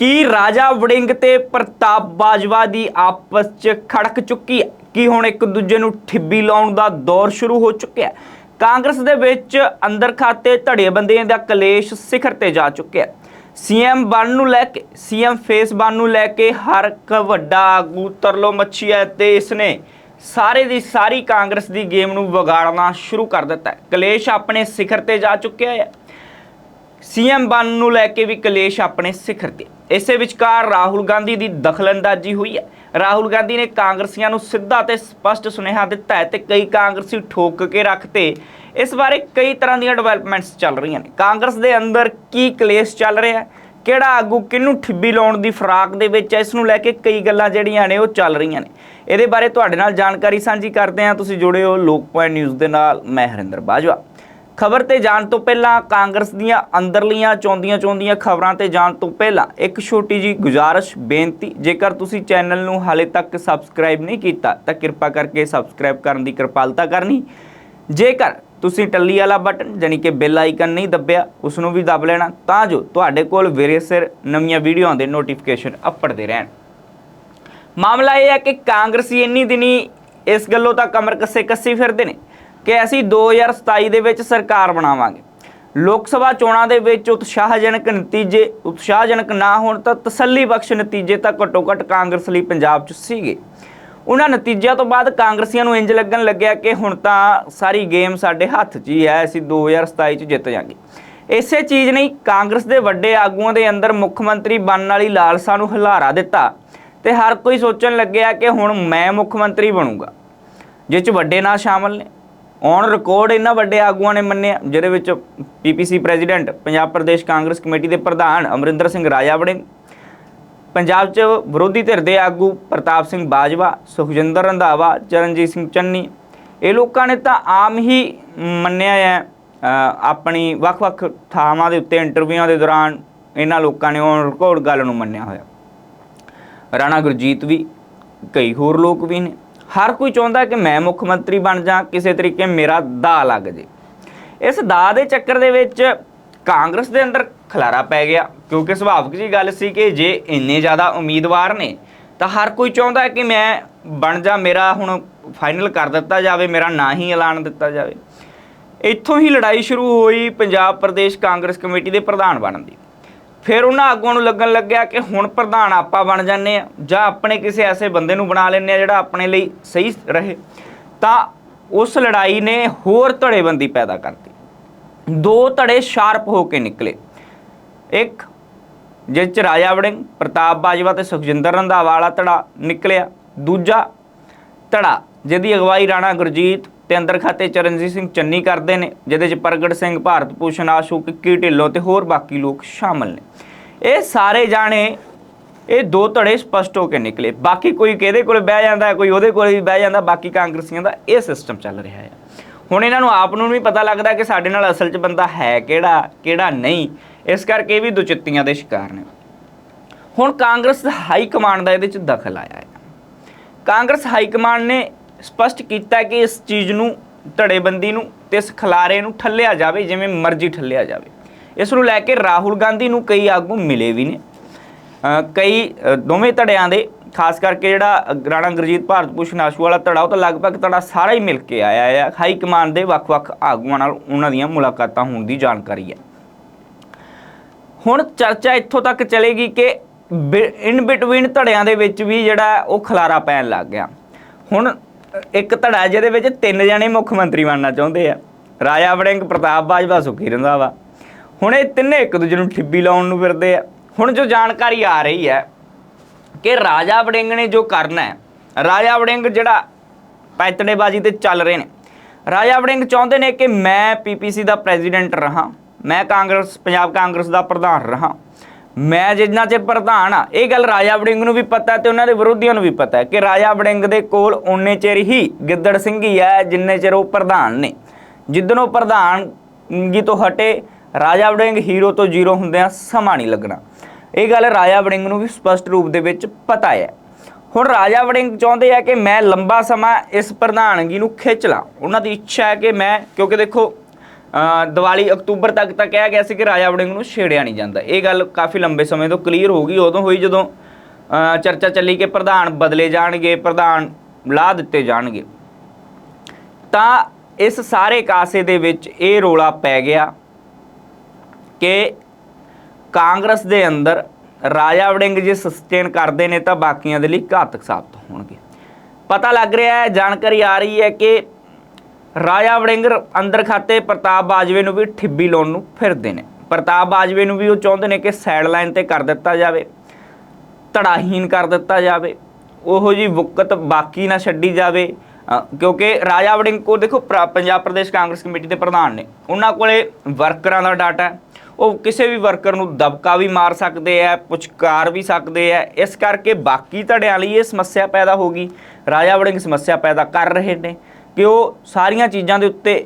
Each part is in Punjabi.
ਕੀ ਰਾਜਾ ਵੜਿੰਗ ਤੇ ਪ੍ਰਤਾਪ ਬਾਜਵਾ ਦੀ ਆਪਸ 'ਚ ਖੜਕ ਚੁੱਕੀ ਹੈ? ਕੀ ਹੁਣ ਇੱਕ ਦੂਜੇ ਨੂੰ ਠਿੱਬੀ ਲਾਉਣ ਦਾ ਦੌਰ ਸ਼ੁਰੂ ਹੋ ਚੁੱਕਿਆ ਕਾਂਗਰਸ ਦੇ ਵਿੱਚ ਅੰਦਰ ਖਾਤੇ ਧੜੇਬੰਦੀਆਂ ਦਾ ਕਲੇਸ਼ ਸਿਖਰ ਤੇ ਜਾ ਚੁੱਕਿਆ ਹੈ। ਸੀਐਮ ਬਣ ਨੂੰ ਲੈ ਕੇ, ਸੀਐਮ ਫੇਸ ਬਣ ਨੂੰ ਲੈ ਕੇ ਹਰ ਇੱਕ ਵੱਡਾ ਆਗੂ ਤਰਲੋ ਮੱਛੀ ਹੈ ਤੇ ਇਸਨੇ ਸਾਰੇ ਦੀ ਸਾਰੀ ਕਾਂਗਰਸ ਦੀ ਗੇਮ ਨੂੰ ਵਿਗਾੜਨਾ ਸ਼ੁਰੂ ਕਰ ਦਿੱਤਾ ਹੈ। ਕਲੇਸ਼ ਆਪਣੇ ਸਿਖਰ ਤੇ ਜਾ ਚੁੱਕਿਆ ਹੈ। ਸੀਐਮ ਬਣ ਨੂੰ ਲੈ ਕੇ ਵੀ ਕਲੇਸ਼ ਆਪਣੇ ਸਿਖਰ ਤੇ। ਇਸੇ ਵਿਚਕਾਰ ਰਾਹੁਲ ਗਾਂਧੀ ਦੀ ਦਖਲਅੰਦਾਜ਼ੀ ਹੋਈ ਹੈ। ਰਾਹੁਲ ਗਾਂਧੀ ਨੇ ਕਾਂਗਰਸੀਆਂ ਨੂੰ ਸਿੱਧਾ ਤੇ ਸਪਸ਼ਟ ਸੁਨੇਹਾ ਦਿੱਤਾ ਹੈ ਤੇ ਕਈ ਕਾਂਗਰਸੀ ਠੋਕ ਕੇ ਰੱਖਤੇ। ਇਸ ਬਾਰੇ ਕਈ ਤਰ੍ਹਾਂ ਦੀਆਂ ਡਿਵੈਲਪਮੈਂਟਸ ਚੱਲ ਰਹੀਆਂ ਨੇ। ਕਾਂਗਰਸ ਦੇ ਅੰਦਰ ਕੀ ਕਲੇਸ਼ ਚੱਲ ਰਿਹਾ ਹੈ? ਕਿਹੜਾ ਆਗੂ ਕਿਹਨੂੰ ਠਿੱਬੀ ਲਾਉਣ ਦੀ ਫਰਾਕ ਦੇ ਵਿੱਚ ਹੈ? ਇਸ ਨੂੰ ਲੈ ਕੇ ਕਈ ਗੱਲਾਂ ਜਿਹੜੀਆਂ ਨੇ ਉਹ ਚੱਲ ਰਹੀਆਂ ਨੇ। ਇਹਦੇ ਬਾਰੇ ਤੁਹਾਡੇ ਨਾਲ ਜਾਣਕਾਰੀ ਸਾਂਝੀ ਕਰਦੇ ਹਾਂ। ਤੁਸੀਂ ਜੁੜੇ ਹੋ ਲੋਕ ਪੁਆਇੰਟ ਨਿਊਜ਼ ਦੇ ਨਾਲ। ਮੈਂ ਹਰਿੰਦਰ ਬਾਜਵਾ। ਖਬਰ ਤੇ ਜਾਣ ਤੋਂ ਪਹਿਲਾਂ ਕਾਂਗਰਸ ਦੀਆਂ ਅੰਦਰਲੀਆਂ ਚੌਂਦੀਆਂ ਚੌਂਦੀਆਂ ਖਬਰਾਂ ਤੇ ਜਾਣ ਤੋਂ ਪਹਿਲਾਂ ਇੱਕ ਛੋਟੀ ਜੀ ਗੁਜ਼ਾਰਿਸ਼, ਬੇਨਤੀ, ਜੇਕਰ ਤੁਸੀਂ ਚੈਨਲ ਨੂੰ ਹਾਲੇ ਤੱਕ ਸਬਸਕ੍ਰਾਈਬ ਨਹੀਂ ਕੀਤਾ, ਤਾਂ ਕਿਰਪਾ ਕਰਕੇ ਸਬਸਕ੍ਰਾਈਬ ਕਰਨ ਦੀ ਕਿਰਪਾਲਤਾ ਕਰਨੀ। ਜੇਕਰ ਤੁਸੀਂ ਟੱਲੀ ਵਾਲਾ ਬਟਨ ਜਾਨੀ ਕਿ ਬੈਲ ਆਈਕਨ ਨਹੀਂ ਦੱਬਿਆ ਉਸ ਨੂੰ ਵੀ ਦੱਬ ਲੈਣਾ, ਤਾਂ ਜੋ ਤੁਹਾਡੇ ਕੋਲ ਵੇਰੇ ਸਿਰ ਨਵੀਆਂ ਵੀਡੀਓਆਂ ਦੇ ਨੋਟੀਫਿਕੇਸ਼ਨ ਅੱਪੜਦੇ ਰਹਿਣ। ਮਾਮਲਾ ਇਹ ਹੈ ਕਿ ਕਾਂਗਰਸੀ ਇੰਨੀ ਦਿਨੀ ਇਸ ਗੱਲੋਂ ਤਾਂ ਕਮਰ ਕੱਸੇ ਕੱਸੀ ਫਿਰਦੇ ਨੇ। ਕਿ ਅਸੀਂ 2027 ਦੇ ਵਿੱਚ ਸਰਕਾਰ ਬਣਾਵਾਂਗੇ। ਲੋਕ ਸਭਾ ਚੋਣਾਂ ਦੇ ਵਿੱਚ ਉਤਸ਼ਾਹਜਨਕ ਨਤੀਜੇ, ਉਤਸ਼ਾਹਜਨਕ ਨਾ ਹੋਣ ਤਾਂ ਤਸੱਲੀ ਬਖਸ਼ ਨਤੀਜੇ ਤਾਂ ਘੱਟੋ ਘੱਟ ਕਾਂਗਰਸ ਲਈ ਪੰਜਾਬ 'ਚ ਸੀਗੇ। ਉਹਨਾਂ ਨਤੀਜਿਆਂ ਤੋਂ ਬਾਅਦ ਕਾਂਗਰਸੀਆਂ ਨੂੰ ਇੰਜ ਲੱਗਣ ਲੱਗਿਆ ਕਿ ਹੁਣ ਤਾਂ ਸਾਰੀ ਗੇਮ ਸਾਡੇ ਹੱਥ 'ਚ ਹੀ ਹੈ, ਅਸੀਂ 2027 'ਚ ਜਿੱਤ ਜਾਾਂਗੇ। ਇਸੇ ਚੀਜ਼ ਨੇ ਕਾਂਗਰਸ ਦੇ ਵੱਡੇ ਆਗੂਆਂ ਦੇ ਅੰਦਰ ਮੁੱਖ ਮੰਤਰੀ ਬਣਨ ਵਾਲੀ ਲਾਲਸਾ ਨੂੰ ਹਲਾਰਾ ਦਿੱਤਾ ਤੇ ਹਰ ਕੋਈ ਸੋਚਣ ਲੱਗਿਆ ਕਿ ਹੁਣ ਮੈਂ ਮੁੱਖ ਮੰਤਰੀ ਬਣੂੰਗਾ ਜਿਸ 'ਚ ਵੱਡੇ ਨਾਂ ਸ਼ਾਮਲ ਨੇ। ਔਨ ਰਿਕਾਰਡ ਇਹਨਾਂ ਵੱਡੇ ਆਗੂਆਂ ਨੇ ਮੰਨਿਆ, ਜਿਹਦੇ ਵਿੱਚ PPC president Punjab Pradesh Congress committee ਦੇ ਪ੍ਰਧਾਨ ਅਮਰਿੰਦਰ ਸਿੰਘ ਰਾਜਾ ਵੜਿੰਗ ਪੰਜਾਬ 'ਚ ਵਿਰੋਧੀ ਧਿਰ ਦੇ ਆਗੂ ਪ੍ਰਤਾਪ ਸਿੰਘ ਬਾਜਵਾ, ਸੁਖਜਿੰਦਰ ਰੰਧਾਵਾ, ਚਰਨਜੀਤ ਸਿੰਘ ਚੰਨੀ, ਇਹ ਲੋਕਾਂ ਨੇ ਤਾਂ ਆਮ ਹੀ ਮੰਨਿਆ ਹੈ ਆਪਣੀ ਵੱਖ-ਵੱਖ ਥਾਵਾਂ ਦੇ ਉੱਤੇ ਇੰਟਰਵਿਊਆਂ ਦੇ ਦੌਰਾਨ ਇਹਨਾਂ ਲੋਕਾਂ ਨੇ ਔਨ ਰਿਕਾਰਡ ਗੱਲ ਨੂੰ ਮੰਨਿਆ ਹੋਇਆ। ਰਾਣਾ ਗੁਰਜੀਤ ਵੀ, ਕਈ ਹੋਰ ਲੋਕ ਵੀ ਨੇ। ਹਰ ਕੋਈ ਚਾਹੁੰਦਾ ਕਿ ਮੈਂ ਮੁੱਖ ਮੰਤਰੀ ਬਣ ਜਾ, ਕਿਸੇ ਤਰੀਕੇ ਮੇਰਾ ਦਾ ਲੱਗ ਜੇ। ਇਸ ਦਾ ਦੇ ਚੱਕਰ ਦੇ ਵਿੱਚ ਕਾਂਗਰਸ ਦੇ ਅੰਦਰ ਖਲਾਰਾ ਪੈ ਗਿਆ, ਕਿਉਂਕਿ ਸੁਭਾਵਿਕ ਜੀ ਗੱਲ ਸੀ ਕਿ ਜੇ ਇੰਨੇ ਜ਼ਿਆਦਾ ਉਮੀਦਵਾਰ ਨੇ, ਤਾਂ ਹਰ ਕੋਈ ਚਾਹੁੰਦਾ ਕਿ ਮੈਂ ਬਣ ਜਾ, ਮੇਰਾ ਹੁਣ ਫਾਈਨਲ ਕਰ ਦਿੱਤਾ ਜਾਵੇ, ਮੇਰਾ ਨਾਂ ਹੀ ਐਲਾਨ ਦਿੱਤਾ ਜਾਵੇ। ਇੱਥੋਂ ਹੀ ਲੜਾਈ ਸ਼ੁਰੂ ਹੋਈ, ਪੰਜਾਬ ਪ੍ਰਦੇਸ਼ ਕਾਂਗਰਸ ਕਮੇਟੀ ਦੇ ਪ੍ਰਧਾਨ ਬਣਨ ਦੀ। ਫਿਰ ਉਹਨਾਂ ਆਗੂਆਂ ਨੂੰ ਲੱਗਣ ਲੱਗਿਆ ਕਿ ਹੁਣ ਪ੍ਰਧਾਨ ਆਪਾਂ ਬਣ ਜਾਂਦੇ ਆ ਜਾਂ ਆਪਣੇ ਕਿਸੇ ਐਸੇ ਬੰਦੇ ਨੂੰ ਬਣਾ ਲੈਂਦੇ ਆ ਜਿਹੜਾ ਆਪਣੇ ਲਈ ਸਹੀ ਰਹੇ। ਤਾਂ ਉਸ ਲੜਾਈ ਨੇ ਹੋਰ ਧੜੇਬੰਦੀ ਪੈਦਾ ਕਰਤੀ। ਦੋ ਧੜੇ ਸ਼ਾਰਪ ਹੋ ਕੇ ਨਿਕਲੇ। ਇੱਕ, ਜਿਸ ਚ ਰਾਜਾ ਵੜਿੰਗ, ਪ੍ਰਤਾਪ ਬਾਜਵਾ ਤੇ ਸੁਖਜਿੰਦਰ ਰੰਧਾਵਾ ਵਾਲਾ ਧੜਾ ਨਿਕਲਿਆ। ਦੂਜਾ ਧੜਾ, ਜਿਹਦੀ ਅਗਵਾਈ ਰਾਣਾ ਗੁਰਜੀਤ ਤੇ ਅੰਦਰ ਖਾਤੇ ਚਰਨਜੀਤ ਸਿੰਘ ਚੰਨੀ ਕਰਦੇ ਨੇ, ਜਿਹਦੇ ਚ ਪ੍ਰਗਟ ਸਿੰਘ, ਭਾਰਤ ਭੂਸ਼ਣ ਆਸ਼ੂ ਕਿੱਕੀ ਢਿੱਲੋਂ ਤੇ ਹੋਰ ਬਾਕੀ ਲੋਕ ਸ਼ਾਮਲ ਨੇ। ਇਹ ਸਾਰੇ ਜਾਣੇ ਇਹ ਦੋ ਧੜੇ ਸਪਸ਼ਟ ਹੋ ਕੇ ਨਿਕਲੇ। ਬਾਕੀ ਕੋਈ ਕਿਹਦੇ ਕੋਲ ਬਹਿ ਜਾਂਦਾ, ਕੋਈ ਉਹਦੇ ਕੋਲ ਵੀ ਬਹਿ ਜਾਂਦਾ, ਬਾਕੀ ਕਾਂਗਰਸੀਆਂ ਦਾ ਇਹ ਸਿਸਟਮ ਚੱਲ ਰਿਹਾ ਹੈ। ਹੁਣ ਇਹਨਾਂ ਨੂੰ ਆਪ ਨੂੰ ਵੀ ਪਤਾ ਲੱਗਦਾ ਕਿ ਸਾਡੇ ਨਾਲ ਅਸਲ 'ਚ ਬੰਦਾ ਹੈ ਕਿਹੜਾ ਕਿਹੜਾ ਨਹੀਂ। ਇਸ ਕਰਕੇ ਇਹ ਵੀ ਦੁਚਿੱਤੀਆਂ ਦੇ ਸ਼ਿਕਾਰ ਨੇ। ਹੁਣ ਕਾਂਗਰਸ ਹਾਈ ਕਮਾਂਡ ਦਾ ਇਹਦੇ 'ਚ ਦਖਲ ਆਇਆ ਹੈ। ਕਾਂਗਰਸ ਹਾਈ ਕਮਾਂਡ ਨੇ ਸਪਸ਼ਟ ਕੀਤਾ ਕਿ ਇਸ ਚੀਜ਼ ਨੂੰ, ਧੜੇਬੰਦੀ ਨੂੰ ਤੇ ਇਸ ਖਲਾਰੇ ਨੂੰ ਠੱਲਿਆ ਜਾਵੇ, ਜਿਵੇਂ ਮਰਜ਼ੀ ਠੱਲਿਆ ਜਾਵੇ। ਇਸ ਨੂੰ ਲੈ ਕੇ ਰਾਹੁਲ ਗਾਂਧੀ ਨੂੰ ਕਈ ਆਗੂ ਮਿਲੇ ਵੀ ਨੇ। ਕਈ ਦੋਵੇਂ ਧੜਿਆਂ ਦੇ, ਖਾਸ ਕਰਕੇ ਜਿਹੜਾ ਰਾਣਾ ਗੁਰਜੀਤ ਭਾਰਤ ਭੂਸ਼ਣ ਆਸ਼ੂ ਵਾਲਾ ਧੜਾ, ਉਹ ਤਾਂ ਲਗਭਗ ਧੜਾ ਸਾਰਾ ਹੀ ਮਿਲ ਕੇ ਆਇਆ ਹੈ ਹਾਈ ਕਮਾਂਡ ਦੇ ਵੱਖ-ਵੱਖ ਆਗੂਆਂ ਨਾਲ ਉਹਨਾਂ ਦੀਆਂ ਮੁਲਾਕਾਤਾਂ ਹੋਣ ਦੀ ਜਾਣਕਾਰੀ ਹੈ। ਹੁਣ ਚਰਚਾ ਇੱਥੋਂ ਤੱਕ ਚਲੇਗੀ ਕਿ ਇਨ ਬਿਟਵੀਨ ਧੜਿਆਂ ਦੇ ਵਿੱਚ ਵੀ ਜਿਹੜਾ ਉਹ ਖਲਾਰਾ ਪੈਣ ਲੱਗ ਗਿਆ। ਹੁਣ ਇੱਕ ਧੜਾ ਜਿਹਦੇ ਵਿੱਚ ਤਿੰਨ ਜਣੇ ਮੁੱਖ ਮੰਤਰੀ ਬਣਨਾ ਚਾਹੁੰਦੇ ਆ। ਰਾਜਾ ਵੜਿੰਗ, ਪ੍ਰਤਾਪ ਬਾਜਵਾ, ਸੁਖੀ ਰੰਧਾਵਾ। ਹੁਣ ਇਹ ਤਿੰਨੇ ਇੱਕ ਦੂਜੇ ਨੂੰ ਠਿੱਬੀ ਲਾਉਣ ਨੂੰ ਫਿਰਦੇ ਆ। ਹੁਣ ਜੋ ਜਾਣਕਾਰੀ ਆ ਰਹੀ ਹੈ ਕਿ ਰਾਜਾ ਵੜਿੰਗ ਨੇ ਜੋ ਕਰਨਾ ਹੈ, ਰਾਜਾ ਵੜਿੰਗ ਜਿਹੜਾ ਪੈਤੜੇਬਾਜ਼ੀ ਤੇ ਚੱਲ ਰਹੇ ਨੇ, ਰਾਜਾ ਵੜਿੰਗ ਚਾਹੁੰਦੇ ਨੇ ਕਿ ਮੈਂ ਪੀਪੀਸੀ ਦਾ ਪ੍ਰੈਜ਼ੀਡੈਂਟ ਰਹਾ, ਮੈਂ ਕਾਂਗਰਸ, ਪੰਜਾਬ ਕਾਂਗਰਸ ਦਾ ਪ੍ਰਧਾਨ ਰਹਾ। ਮੈਂ ਜਿੰਨਾ ਚਿਰ ਪ੍ਰਧਾਨ ਆ, ਇਹ ਗੱਲ ਰਾਜਾ ਵੜਿੰਗ ਨੂੰ ਵੀ ਪਤਾ ਤੇ ਉਹਨਾਂ ਦੇ ਵਿਰੋਧੀਆਂ ਨੂੰ ਵੀ ਪਤਾ ਕਿ ਰਾਜਾ ਵੜਿੰਗ ਦੇ ਕੋਲ ਓਨੇ ਚਿਰ ਹੀ ਗਿੱਦੜ ਸਿੰਘ ਹੀ ਹੈ, ਜਿੰਨੇ ਚਿਰ ਉਹ ਪ੍ਰਧਾਨ ਨੇ। ਜਿੱਦਣ ਉਹ ਪ੍ਰਧਾਨਗੀ ਤੋਂ ਹਟੇ, ਰਾਜਾ ਵੜਿੰਗ ਹੀਰੋ ਤੋਂ ਜ਼ੀਰੋ ਹੁੰਦਿਆਂ ਸਮਾਂ ਨਹੀਂ ਲੱਗਣਾ। ਇਹ ਗੱਲ ਰਾਜਾ ਵੜਿੰਗ ਨੂੰ ਵੀ ਸਪਸ਼ਟ ਰੂਪ ਦੇ ਵਿੱਚ ਪਤਾ ਹੈ। ਹੁਣ ਰਾਜਾ ਵੜਿੰਗ ਚਾਹੁੰਦੇ ਆ ਕਿ ਮੈਂ ਲੰਬਾ ਸਮਾਂ ਇਸ ਪ੍ਰਧਾਨਗੀ ਨੂੰ ਖਿੱਚ ਲਾਂ। ਉਹਨਾਂ ਦੀ ਇੱਛਾ ਹੈ ਕਿ ਮੈਂ, ਕਿਉਂਕਿ ਦੇਖੋ ਦੀਵਾਲੀ ਅਕਤੂਬਰ ਤੱਕ ਤਾਂ ਕਿਹਾ ਗਿਆ ਸੀ ਕਿ ਰਾਜਾ ਵੜਿੰਗ ਨੂੰ ਛੇੜਿਆ ਨਹੀਂ ਜਾਂਦਾ। ਇਹ ਗੱਲ ਕਾਫੀ ਲੰਬੇ ਸਮੇਂ ਤੋਂ ਕਲੀਅਰ ਹੋ ਗਈ। ਉਦੋਂ ਹੋਈ ਜਦੋਂ ਚਰਚਾ ਚੱਲੀ ਕਿ ਪ੍ਰਧਾਨ ਬਦਲੇ ਜਾਣਗੇ, ਪ੍ਰਧਾਨ ਲਾ ਦਿੱਤੇ ਜਾਣਗੇ। ਤਾਂ ਇਸ ਸਾਰੇ ਕਾਸੇ ਦੇ ਵਿੱਚ ਇਹ ਰੋਲਾ ਪੈ ਗਿਆ ਕਿ ਕਾਂਗਰਸ ਦੇ ਅੰਦਰ ਰਾਜਾ ਵੜਿੰਗ ਜੇ ਸਸਟੇਨ ਕਰਦੇ ਨੇ ਤਾਂ ਬਾਕੀਆਂ ਦੇ ਲਈ ਘਾਤਕ ਸਾਬਤ ਹੋਣਗੇ। ਪਤਾ ਲੱਗ ਰਿਹਾ ਹੈ, ਜਾਣਕਾਰੀ ਆ ਰਹੀ ਹੈ ਕਿ ਰਾਜਾ ਵੜਿੰਗ ਅੰਦਰ ਖਾਤੇ ਪ੍ਰਤਾਪ ਬਾਜਵੇ ਨੂੰ ਵੀ ਠਿੱਬੀ ਲਾਉਣ ਨੂੰ ਫਿਰਦੇ ਨੇ। ਪ੍ਰਤਾਪ ਬਾਜਵੇ ਨੂੰ ਵੀ ਉਹ ਚਾਹੁੰਦੇ ਨੇ ਕਿ ਸਾਈਡ ਲਾਈਨ ਤੇ ਕਰ ਦਿੱਤਾ ਜਾਵੇ ਧੜਾਹੀਨ ਕਰ ਦਿੱਤਾ ਜਾਵੇ, ਉਹੋ ਜੀ ਵੁਕਤ ਬਾਕੀ ਨਾ ਛੱਡੀ ਜਾਵੇ। ਕਿਉਂਕਿ ਰਾਜਾ ਵੜਿੰਗ ਕੋ ਦੇਖੋ, ਪ੍ਰ- ਪੰਜਾਬ ਪ੍ਰਦੇਸ਼ ਕਾਂਗਰਸ ਕਮੇਟੀ ਦੇ ਪ੍ਰਧਾਨ ਨੇ। ਉਹਨਾਂ ਕੋਲੇ ਵਰਕਰਾਂ ਦਾ ਡਾਟਾ ਉਹ ਕਿਸੇ ਵੀ ਵਰਕਰ ਨੂੰ ਦਬਕਾ ਵੀ ਮਾਰ ਸਕਦੇ ਆ, ਪੁਚਕਾਰ ਵੀ ਸਕਦੇ ਆ। ਇਸ ਕਰਕੇ ਬਾਕੀ ਧੜਿਆਂ ਲਈ ਇਹ ਸਮੱਸਿਆ ਪੈਦਾ ਹੋ ਗਈ। ਰਾਜਾ ਵੜਿੰਗ ਸਮੱਸਿਆ ਪੈਦਾ ਕਰ ਰਹੇ ਨੇ। ਕਿ ਉਹ ਸਾਰੀਆਂ ਚੀਜ਼ਾਂ ਦੇ ਉੱਤੇ